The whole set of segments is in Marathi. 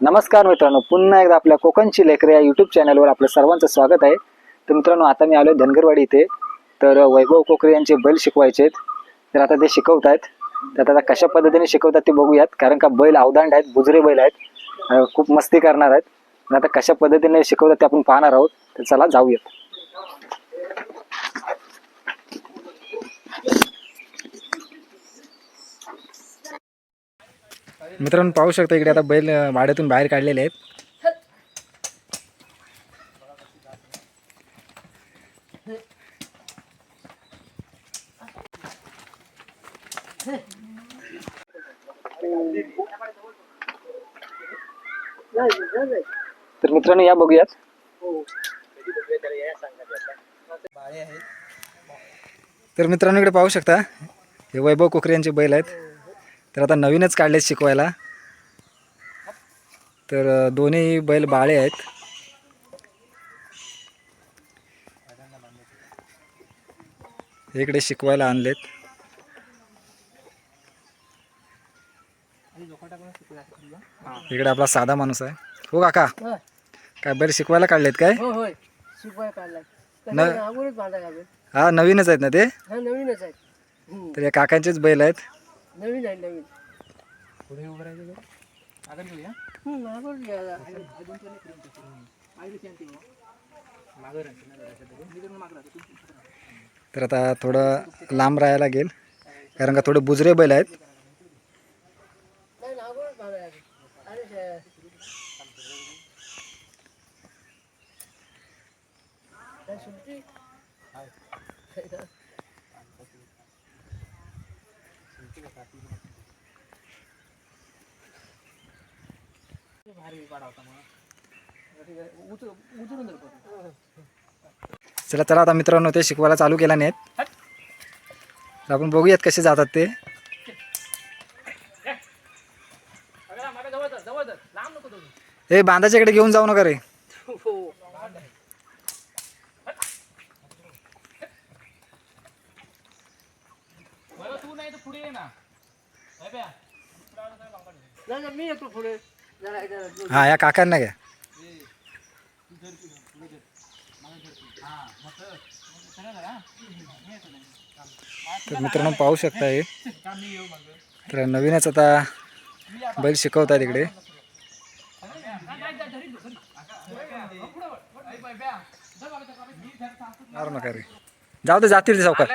नमस्कार मित्रांनो पुन्हा एकदा आपल्या कोकणची लेकरे या युट्यूब चॅनलवर आपलं सर्वांचं स्वागत आहे. तर मित्रांनो आता मी आलो धनगरवाडी इथे. तर वैभव कोकरे यांचे बैल शिकवायचे आहेत तर आता ते शिकवत आहेत तर आता कशा पद्धतीने शिकवतात ते बघूयात. कारण का बैल अवदांड आहेत बुजरे बैल आहेत. खूप मस्ती करणार आहेत. तर आता कशा पद्धतीने शिकवतात ते आपण पाहणार आहोत. तर चला जाऊयात. मित्रांनो पाहू शकता इकडे आता बैल वाड्यातून बाहेर काढलेले आहेत. तर मित्रांनो या बघूयात. तर मित्रांनो इकडे पाहू शकता हे वैभव कोकरे यांचे बैल आहेत. तर आता नवीनच काढलेत शिकवायला. तर दोन्ही बैल बाळे आहेत. हे इकडे शिकवायला आणलेत. इकडे आपला साधा माणूस आहे. हो काका. काय बैल शिकवायला काढलेत काय? हो होय. शिकवाय काढलाय. न- अगोदरच बांधा लागेल हा नवीनच आहेत. ना ते हा नवीनच आहे हम्म, तर नवीन आहे नवीन हम्म, अगोदर घ्या. तर आता थोडं लांब राहायला लागेल. कारण का थोडे बुजरे बैल आहेत नाही, अगोदरच बांधा लागेल. अरे शे- काय सुट्टी? चला चला आता मित्रांनो ते शिकवायला चालू केला नाहीत. आपण बघूयात कसे जातात ते. हे बांधाच्या इकडे घेऊन जाऊ नका रे. हो. नाही नाही, मी येतो पुढे. हा या काकांना घ्या. तर मित्रांनो पाहू शकता हे. तर नवीनच आता बैल शिकवतात इकडे. नका रे. जाऊ दे जातील ते सावकार.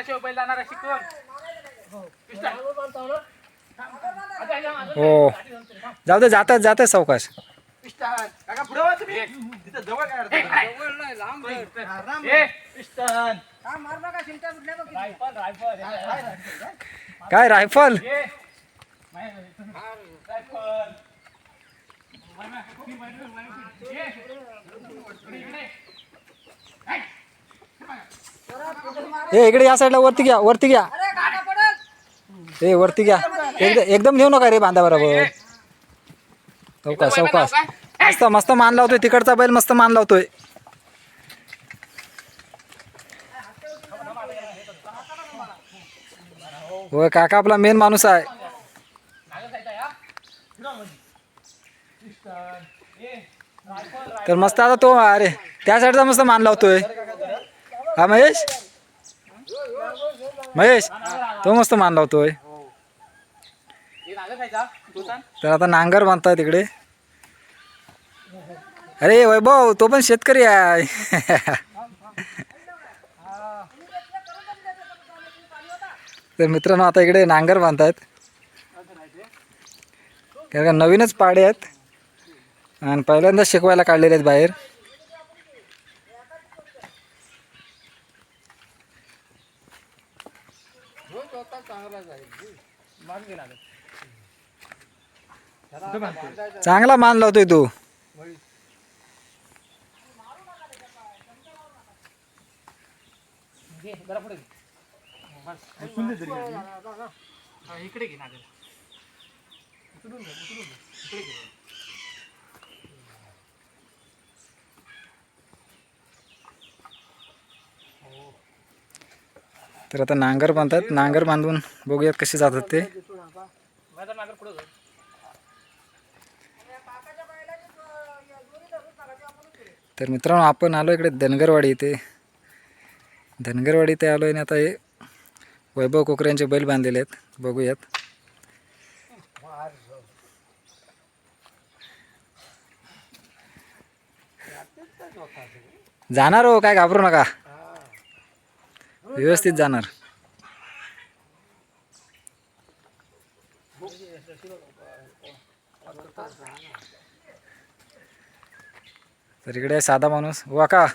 हो. जाऊ दे जातात जातात सावकाश. काय रायफल? हे इकडे या साईडला वरती घ्या वरती घ्या. हे वरती घ्या. एकदम एकदम घेऊ नका रे बांधा बरोबर. सावकाश सावकाश मस्त मस्त मान लावतोय तिकडचा बैल मस्त मान लावतोय. होय काका आपला मेन माणूस आहे. तर मस्त आता तो अरे त्या साईडचा मस्त मान लावतोय. हा महेश? महेश तो मस्त मान लावतोय. तर आता नांगर बांधताय तिकडे. अरे वैभव तो पण शेतकरी आहे. तर मित्रांनो आता इकडे नांगर बांधतायत. कारण का नवीनच पाडे आहेत. आणि पहिल्यांदाच शिकवायला काढलेले आहेत बाहेर. चांगला चांगला मान लावतोय तू. इकडे घे तर आता नांगर बांधतात. नांगर बांधून बघूयात कसे जातात ते माझा नागर पुढे तर मित्रांनो आपण आलो इकडे धनगरवाडी इथे. धनगरवाडी इथे आलो आणि आता हे वैभव कोकऱ्यांचे बैल बांधलेले आहेत. बघूयात. जाणार हो काय घाबरू नका. व्यवस्थित जाणार. तर इकडे साधा माणूस. वा का?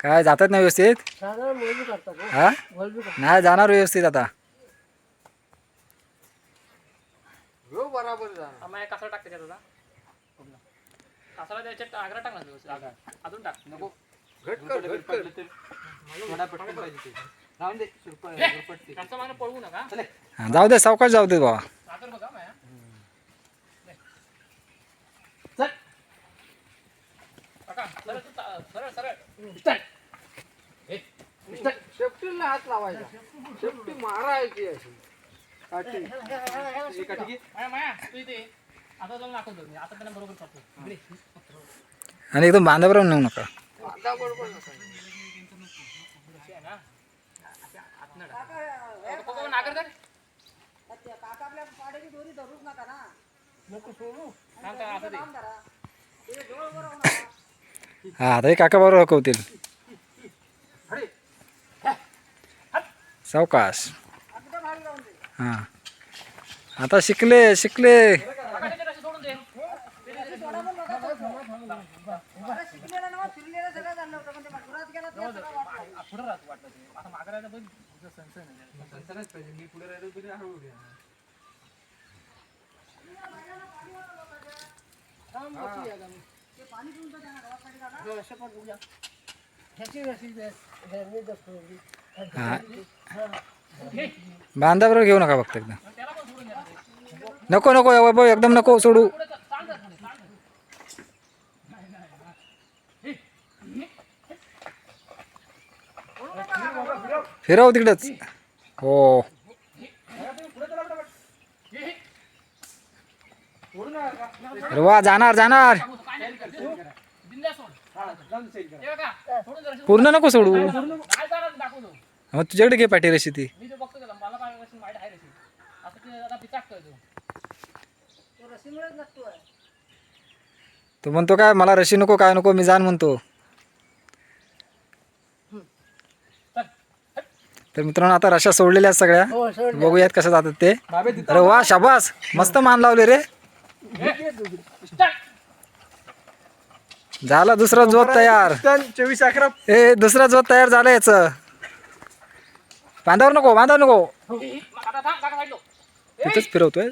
काय जातात ना व्यवस्थित? हो. हा? नाही जाणार व्यवस्थित आता. जाऊ दे सावकाश जाऊ दे बाबा साखर बघा माया काका सरळ तू ता- सरळ सरळ शेपटीला हात लावायचा शेपटी मारायची अशी काठी माया माया तू इथे आता जाऊन दाखवतो मी आता त्यांना बरोबर करतो इकडे. आणि एकदम बांधावर नेऊ नका आता बरोबर नसायचं. अशी आहे ना आतनं टाक. नको, नको, नागर कर. नको सोडू. थांब, थांब, असं दे. हा आता हे काका बरोबर कवतील सावकाश. हा. आता शिकले शिकले. काका, हो, बांधाबरोबर घेऊ नका फक्त एकदम. नको नको वैभव एकदम नको सोडू. फिरव तिकडेच हो वा जाणार जाणार. पूर्ण नको सोडू. मग तुझ्याकडे घे पाठी रशी ती मी जो बघतो त्याला मला काय रशीद माहिती आहे रशीद आता ते आता पिचाकतोय तो तो म्हणतो काय मला रशी नको काय नको मी जाण म्हणतो. तर मित्रांनो आता रशा सोडलेल्या आहेत सगळ्या. हो सोड बघूयात कसं जातात ते. अरे वा शाबास. मस्त मान लावले रे. झाला दुसरा जोत तयार. चोवीस अकरा. ए दुसरा जोत तयार झाला याच. बांधावर नको बांधावर नको. तिथंच फिरवतोय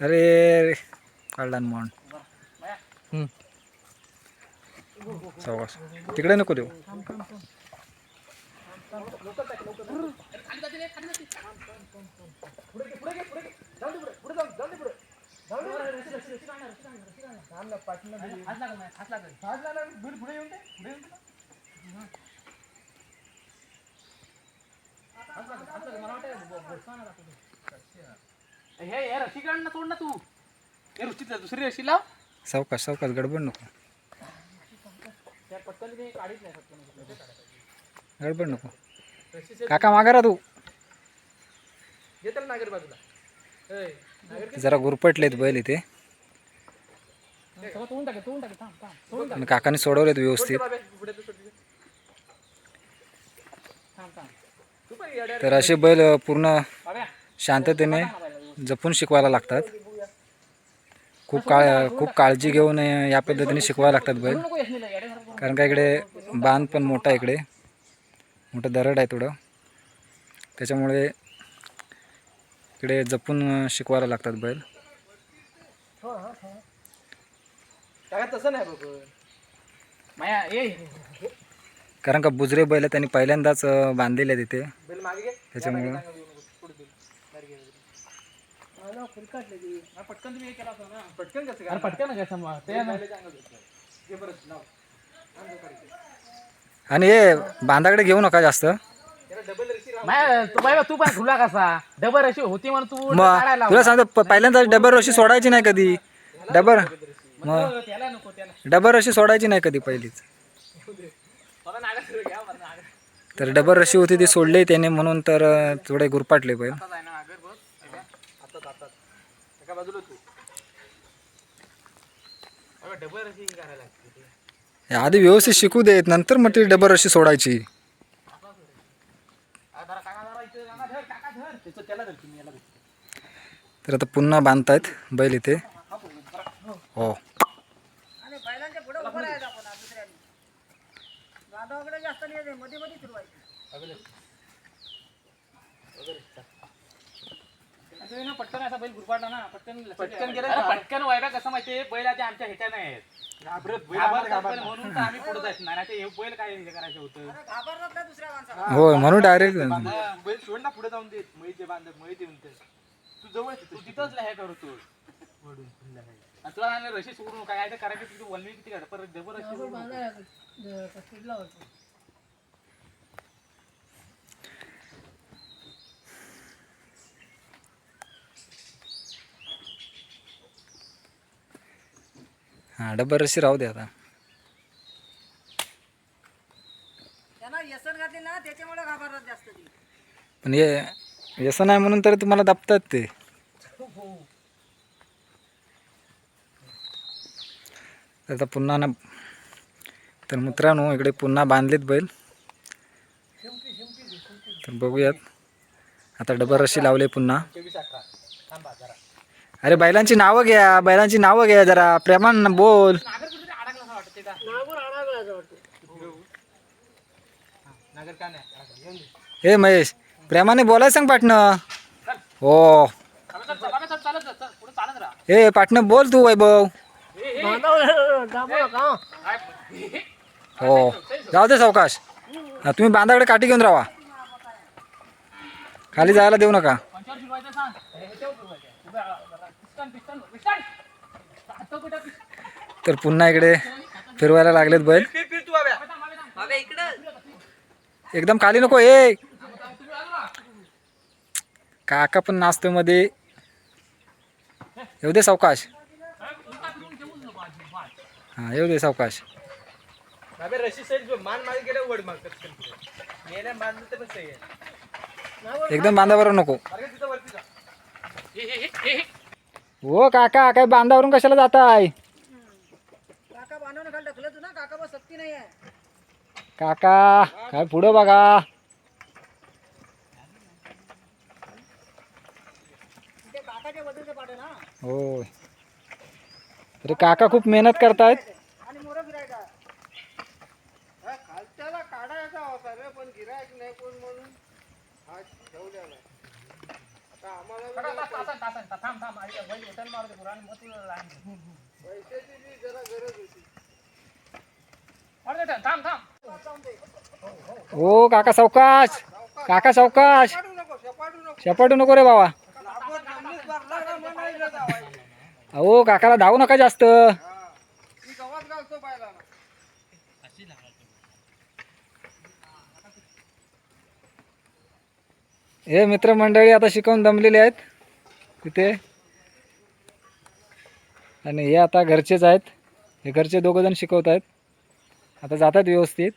अरे काढला मॉन. सावकाश. तिकडे नको देऊ. जाते हात लागल हात लागल हात लागल, हात लागल. मला वाटतं ब- बसताना दाखवतो. हे हे ना सोड ना तू. हे दुसरी रशी लाव. सावकाश सावकाश गडबड नको. त्या पटकन मी काढीत नाही पटकन गडबड नको. काका मागा रा तू. नागर बाजूला ए, नागर जरा गुरपटलेत बैल इथे. सगळं तोडून टाके तोडून टाके थांब थांब तोडून आणि काकाने सोडवलेत व्यवस्थित. थांब थांब. तर असे बैल पूर्ण शांततेने जपून शिकवायला लागतात. खूप काळ खूप काळजी घेऊन या पद्धतीने शिकवायला लागतात बैल. कारण का इकडे बांध पण मोठा आहे इकडे. मोठं दरड आहे थोडं. त्याच्यामुळे इकडे जपून शिकवायला लागतात बैल. तसं नाही बघ. माया कारण का बुजरे बैल त्यांनी पहिल्यांदाच बांधलेले आहेत इथे. त्याच्यामुळं. हे आणि हे बांधाकडे घेऊ नका जास्त. डबल तू बाय तू पण खुला कसा? डबर अशी होती म्हणून तू मग तुला सांगतो पहिल्यांदा डबर रशी सोडायची नाही कधी. डबर मग त्याला नको त्याला डबर रशी सोडायची नाही कधी पहिलीच. तर डबर रशी होती ती सोडली त्याने म्हणून तर थोडे गुरपाटले बैल. डबल. हे आधी व्यवस्थित शिकू देत नंतर मग ती डबर रशी सोडायची. तर आता पुन्हा बांधतायत बैल इथे. हो आणि बैलांच्या पुढे उभं राहायचं आपण आज दुसऱ्याने गादावाकडे जास्त नाही यायचं, मध्ये मध्ये तो ना पटकन असा बैल गुरपाटला ना पटकन पटकन गेला पटकन व्हायला कसं माहितीये बैल आता आमच्या ह्याच्या नाही आहेत. घाबरत बैल म्हणून तर आम्ही पुढे जायचं नाही. ते हे बैल काय हे करायचं होतं? अरे घाबरतात ना दुसऱ्या माणसाला. म्हणून डायरेक्ट बैल सोड ना पुढे जाऊन दे. मैचे बांध मैचे म्हणते तू. जवळ तू तिथंच हे करतो आणि तुला आणि रशी सोडून काय काय करायचं? तिथे वनवी किती काढ परत सोडू नको. हां डबर रशी राहू दे आता. त्यांना व्यसन घातली ना त्याच्यामुळे घाबरतात जास्त ती. पण हे असं नाही म्हणून तर तुम्हाला दाबतात ते. आता पुन्हा ना तर मित्रांनो इकडे पुन्हा बांधलेत बैल. तर बघूयात. आता डबर रशी लावले पुन्हा. अरे बैलांची नावं घ्या बैलांची नावं घ्या जरा. प्रेमान बोल. हे महेश प्रेमाने बोलाय सांग पाटणं. हो. हे पाटणं बोल तू वैभव. हो. जाऊ दे सावकाश. तुम्ही बांधाकडे काठी घेऊन राहा. खाली जायला देऊ नका. तर पुन्हा इकडे फिरवायला लागलेत बैल. एकदम खाली नको ए. काका पण नाचतोयमध्ये. येऊ दे सावकाश. हा येऊ दे सावकाश. एकदम बांधावर नको. हे, हे, हे, हे, हे. हो काका काय बांधावरून कशाला जाताय? काका बांधवून खाली ढकलत ना काका बस सक्ती नाही आहे. काका काय पुढं बघा. ते काकाच्या बदलचे पाडे ना? होय. तरी काका खूप मेहनत करतायत. आणि मोरं फिरायचा हा, खालच्याला काढायचा होता रे पण गिरायक नाही कोण म्हणून हा ठेवलेला थांब, थांब, बैल मारू दे मग तुला लहान. पैशाची बी जरा गरज होती. थांब थांब. हो काका सावकाश काका सावकाश. शपाटू नको रे बाबा. अहो काकाला धावू नका जास्त हा मी गवत घालतो पाहिला हे मित्रमंडळी आता शिकवून दमलेले आहेत. तिथे आणि हे आता घरचेच आहेत. हे घरचे दोघं जण शिकवत आहेत. आता जातात व्यवस्थित.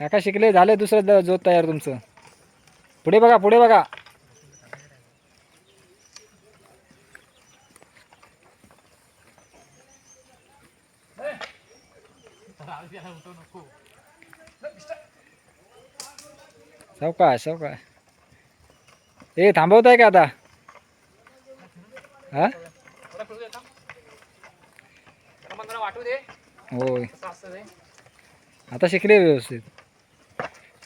काका शिकले झाले दुसरं जोत तयार तुमचं. पुढे बघा पुढे बघा. सावकाश सावकाश. ए थांबवताय का आता? हा? होय. आता शिकले व्यवस्थित.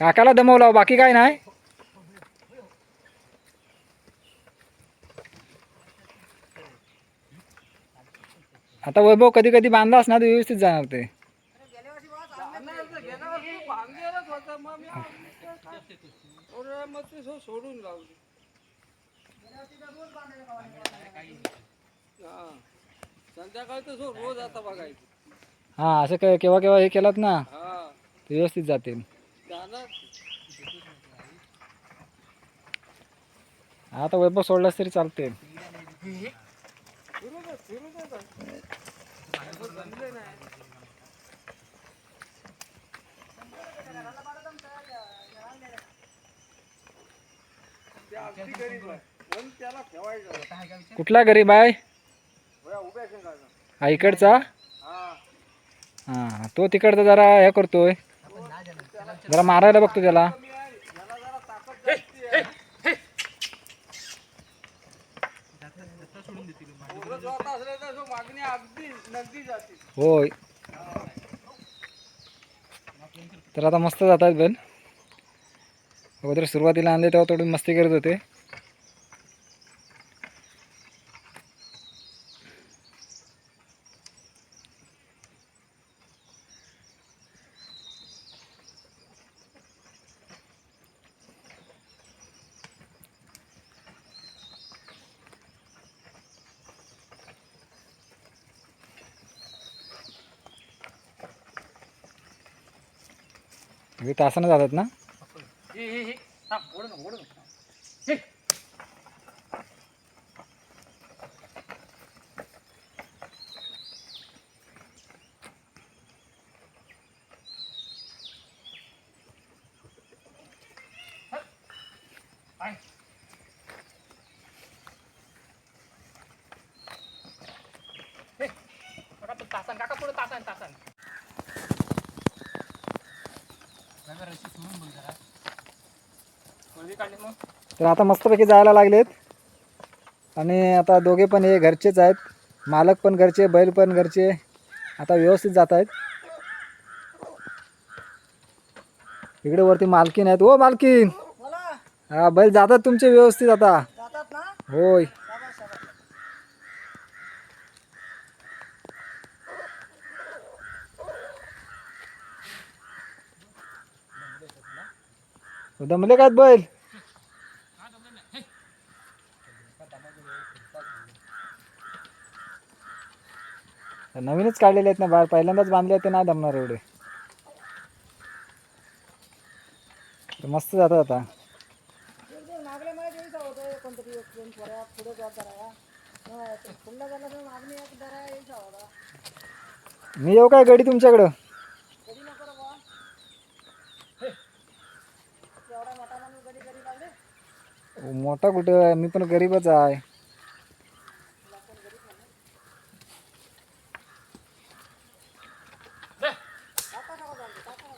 काकाला दमवला बाकी काय नाही. आता वैभव कधी कधी बांधला असणार तर व्यवस्थित जाणार ते. मग ते सोडून लावली हा. संध्याकाळी तर सो रोज आता बघायचं. हां असं काय केव्हा केव्हा हे केलात ना हा. ते व्यवस्थित जाते. जाणार. आता वैभव सोडलास तरी चालते फिरू दे फिरू दे. तर. जमले नाही ते अगदी गरीब आहे पण त्याला ठेवायचं कुठला गरीब आहे. हा इकडचा? हा. तो तिकडचा जरा हे करतोय. जरा मारायला बघतो त्याला. होय. तर आता मस्त जात आहेत बैल अगोदर सुरुवातीला आणले तेव्हा थोडी मस्ती करत होते. म्हणजे तासानं जातात ना? हे हे हे थांब, ओढू नको, ओढू नको. हे. आहे. हे. काका, तो तासान काका पुढे तासान तासान रवी, रस्सी सोडून बोल जरा वळवी काढली मग तर आता मस्तपैकी जायला लागलेत. आणि आता दोघे पण हे घरचेच आहेत. मालक पण घरचे बैल पण घरचे. आता व्यवस्थित जात आहेत इकडे वरती मालकीन आहेत. हो मालकीन! हा बैल जातात तुमचे व्यवस्थित आता. होय. दमले काय बैल? नवीनच काढलेले आहेत ना बाहेर पहिल्यांदाच बांधले आहेत ते नाही जमणार एवढे. मस्त जातात आता. मी येऊ काय गडी तुमच्याकडं? मोठा कुठं मी पण गरीबच आहे.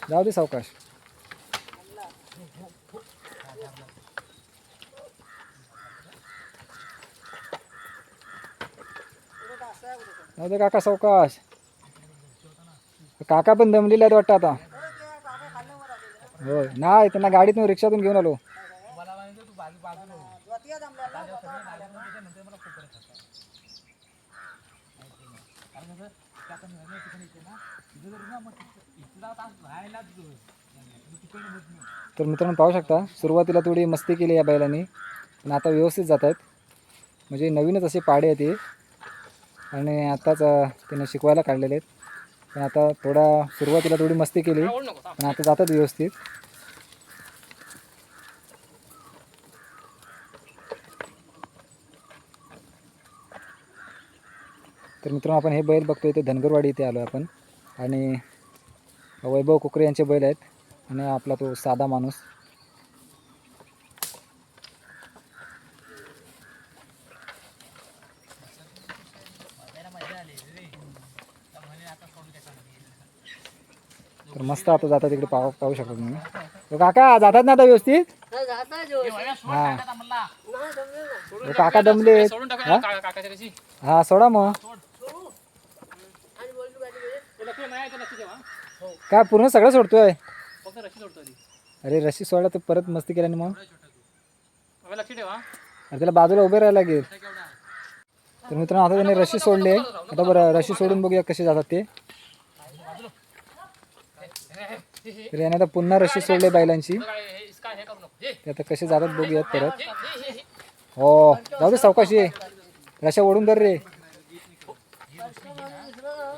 जाऊ दे सावकाश. जाऊ दे काका सावकाश. काका पण दमलेले आहेत वाटतं आता. हो नाही त्यांना गाडीतून रिक्षातून घेऊन आलो. मित्रांनो पाहू शकता सुरुवातीला थोडी मस्ती केली या बैलांनी. पण आता व्यवस्थित जात आहेत म्हणजे नवीनच असे पाडे आहेत ते आणि आत्ताच त्यांना शिकवायला काढलेले आहेत. पण आता थोडा सुरुवातीला थोडी मस्ती केली. पण आता जातात व्यवस्थित. तर मित्रांनो आपण हे बैल बघतोय ते धनगरवाडी इथे आलो आपण. आणि वैभव कुकरे यांचे बैल आहेत. आणि आपला तो साधा माणूस. तर मस्त आता जातात तिकडे पाहू पाहू शकतो तुम्ही. काका जातात ना आता व्यवस्थित? हा. काका दमले हा सोडा मग. काय पूर्ण सगळं सोडतोय? फक्त रशी सोडतो आधी. अरे रशी सोडला तर परत मस्ती केल्याने मग. बाबा लक्ष ठेवा अरे त्याला बाजूला उभे राहायला लागेल. तर मित्रांनो आता त्याने रशी सोडली. आहे आता बरं रशी सोडून बघूया कसे जातात ते. तर याने आता पुन्हा रशी सोडले बैलांची. काय हे इसका हे करू नको. हे. ते आता कसे जातात बघूयात परत. हे हे हे हो. जाऊ दे सावकाशी रशा ओढून धर रे.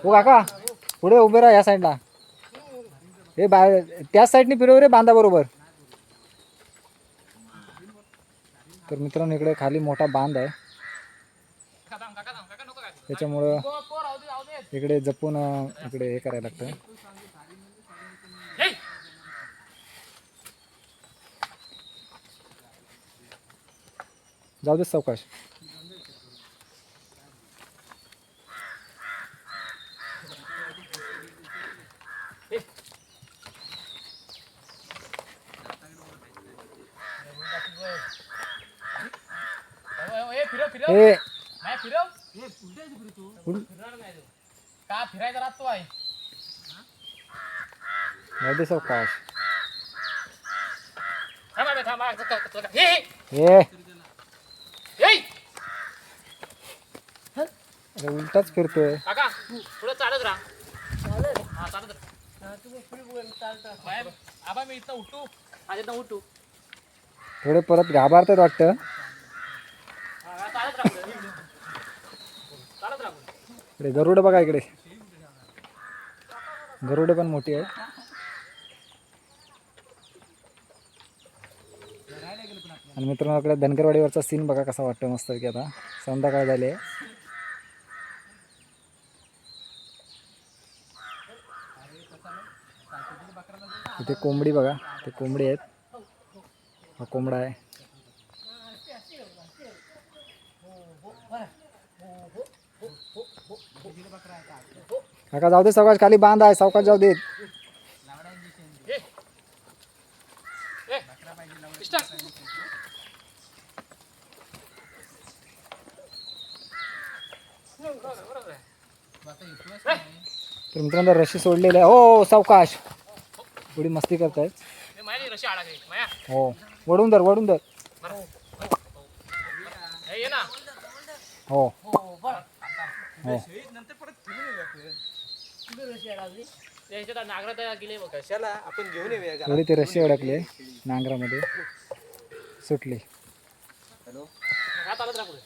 हो काका पुढे उभे राहा या साईडला. हे बा त्याच साईडने फिरव रे बांधा बरोबर तर मित्रांनो इकडे खाली मोठा बांध आहे. त्याच्यामुळं इकडे जपून इकडे हे करायला लागतं जाऊ दे सावकाश हो, हो, हे फिरव फिरव ए. नाही फिरव. फिरणार नाही तो. का फिरायचा राहतो आहे? दे सावकाश थांबा बे, थांबा चल. हे, हे, ए. हे. उलटाच फिरतोय. काका पुढे चालत राहा. हा चालत राहा. बाहेर, आबा मी इथं उठू. आज इथं उठू. थोडे परत घाबरतात वाटतं हा, हा, चालत राहा पुढे. चालत राहा पुढे. इकडे गरुड बघा इकडे. गरुड पण मोठी आहे. आणि मित्रांनो इकडे धनगरवाडीवरचा सीन बघा कसा वाटतो मस्त की आता. संध्याकाळ झाली आहे. इथे कोंबडी बघा. ते कोंबडी आहेत. हा कोंबडा आहे. काका जाऊ दे सावकाश खाली बांध आहे सावकाश जाऊ देत. आहे. तर मित्रांनो रशी सोडलेली आहे. हो, हो सावकाश. थोडी मस्ती करताय. हो वडून धर वडून धर. हो. हो. हो ते ह्याच्यात नागरात बघ कशाला आपण घेऊन येऊया का थोडी ते रस्सी अडकले नांगरामध्ये. सुटली. हा चालत राहा पुढे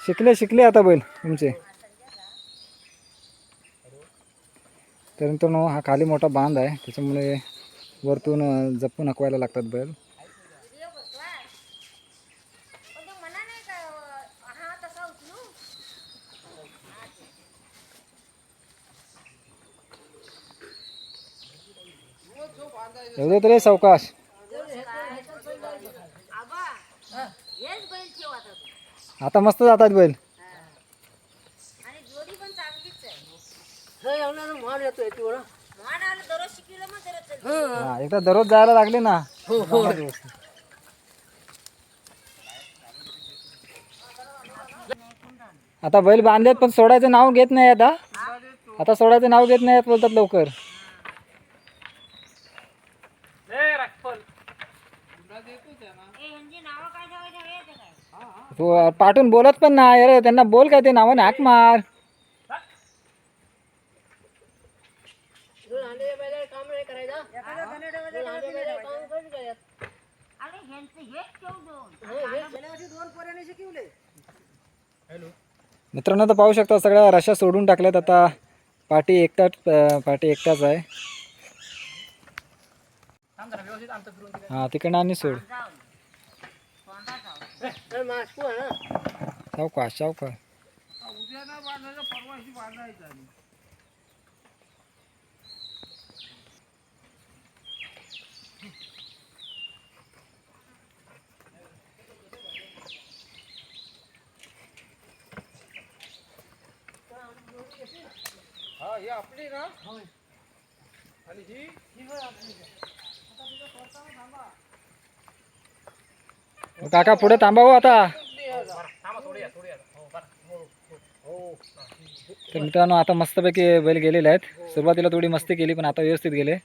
शिकले शिकले आता बैल तुमचे. तर मित्रांनो हा खाली मोठा बांध आहे. त्याच्यामुळे वरतून जपून हकवायला लागतात बैल. व्हिडिओ करतोय येऊ दे सावकाश. आता मस्त जातात बैल आणि जोडी पण चांगलीच आहे मान हा. एकदा दररोज जायला लागले ना आता बैल बांधलेत पण सोडायचं नाव घेत नाही आता. आता सोडायचं नाव घेत नाही बोलतात लवकर. हे तू पाठून बोलत पण नाही अरे त्यांना बोल काय ते नावाने हाक मार अरे ह्यांचं हेच ठेव दोन दोन पोरांनी शिकवले मित्रांनो तर पाहू शकता सगळ्या रशा सोडून टाकल्यात आता. पाठी एकटाच पाठी एकटाच आहे. हा तिकडनं आणि सोड. जाऊन तोंडात ना आणि हा ही आपली ना? आणि ही? ही पण आपली. काका पुढे थांबा हो आता थांबा हो बरं. तर मित्रांनो आता मस्तपैकी बैल गेलेले आहेत. सुरुवातीला थोडी मस्ती केली पण आता व्यवस्थित गेले.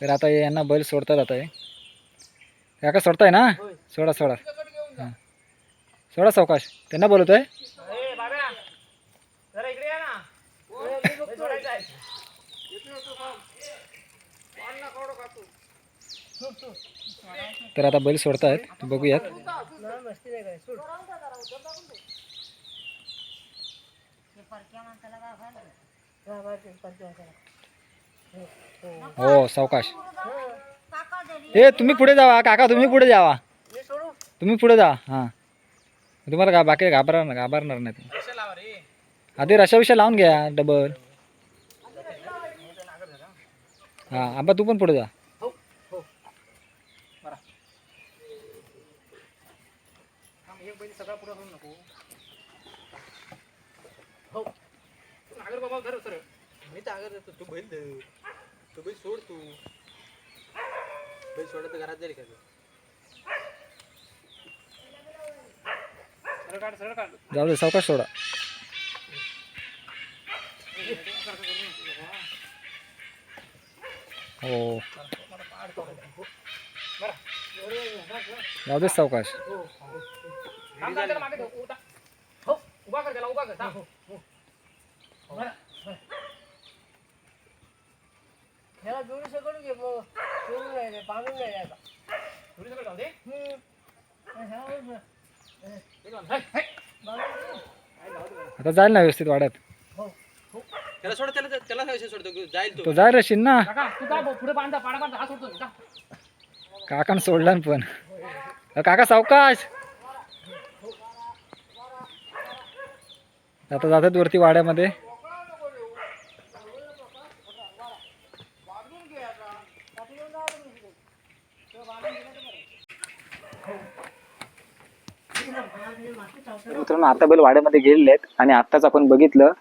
तर आता यांना बैल सोडतात आता हे काका सोडताय ना? सोडा सोडा. हां. सोडा सावकाश. त्यांना बोलतोय ए बाब्या जरा इकडे या ना हे सोडायचं आहे इकडे होतो थांब. पान ना काढू का तू तर आता बैल सोडतायत. बघूयात. हो सावकाश. ए तुम्ही पुढे जावा. काका तुम्ही पुढे जावा. तुम्ही पुढे जा. हां. तुम्हाला का बाकी घाबरणार घाबरणार नाही तुम्ही. आधी रशाविषय लावून घ्या डबल हां आंबा तू पण पुढे जा हो हो बरा थांब एक बैल सगळा पुरा करू नको. हो. तू नागर बाबा धर सर मी तर आगर देतो तू बैल धर. तू बैल सोड तू. बैल सोडत घरात जाईल का सरळ काढ सरळ काढ. जाऊ दे सावकाश सोडा. हो. जाऊ दे सावकाश. थांब, थांब, त्याला मागे ठेव, उभा. हो, उभा कर त्याला उभा कर थांब. ह्याला जोडी सकडून घे सोडून नाही रे, बांधून नाही सगळं जाऊ दे. हम्म. ह्यावर न- हे जाऊ दे. हे, हे. बांधून दे. आता जाईल ना व्यवस्थित वाड्यात त्याला सोड त्याला त्याला कशी सोडतो जाईल तो जाईल रशीन ना काका तू का पुढे बांधा पाडा बांधा हा सोडतो का काकानं सोडला ना पण अ, काका सावकाश आता जातात वरती वाड्यामध्ये. मित्रांनो आता बैल वाड्यामध्ये गेलेले आहेत आणि आत्ताच आपण बघितलं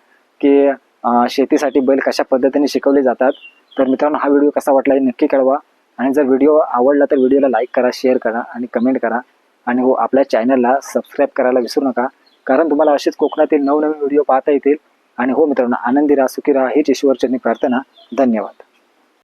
की शेतीसाठी बैल कशा पद्धतीने शिकवले जातात. तर मित्रांनो हा व्हिडिओ कसा वाटला हे नक्की कळवा. आणि जर व्हिडिओ आवडला तर व्हिडिओला लाईक करा शेअर करा आणि कमेंट करा. आणि हो आपल्या चॅनलला सबस्क्राईब करायला विसरू नका. कारण तुम्हाला असेच कोकणातील नवनवीन व्हिडिओ पाहता येतील. आणि हो मित्रांनो आनंदी राहा सुखी राहा हीच ईश्वरचरणी प्रार्थना. धन्यवाद.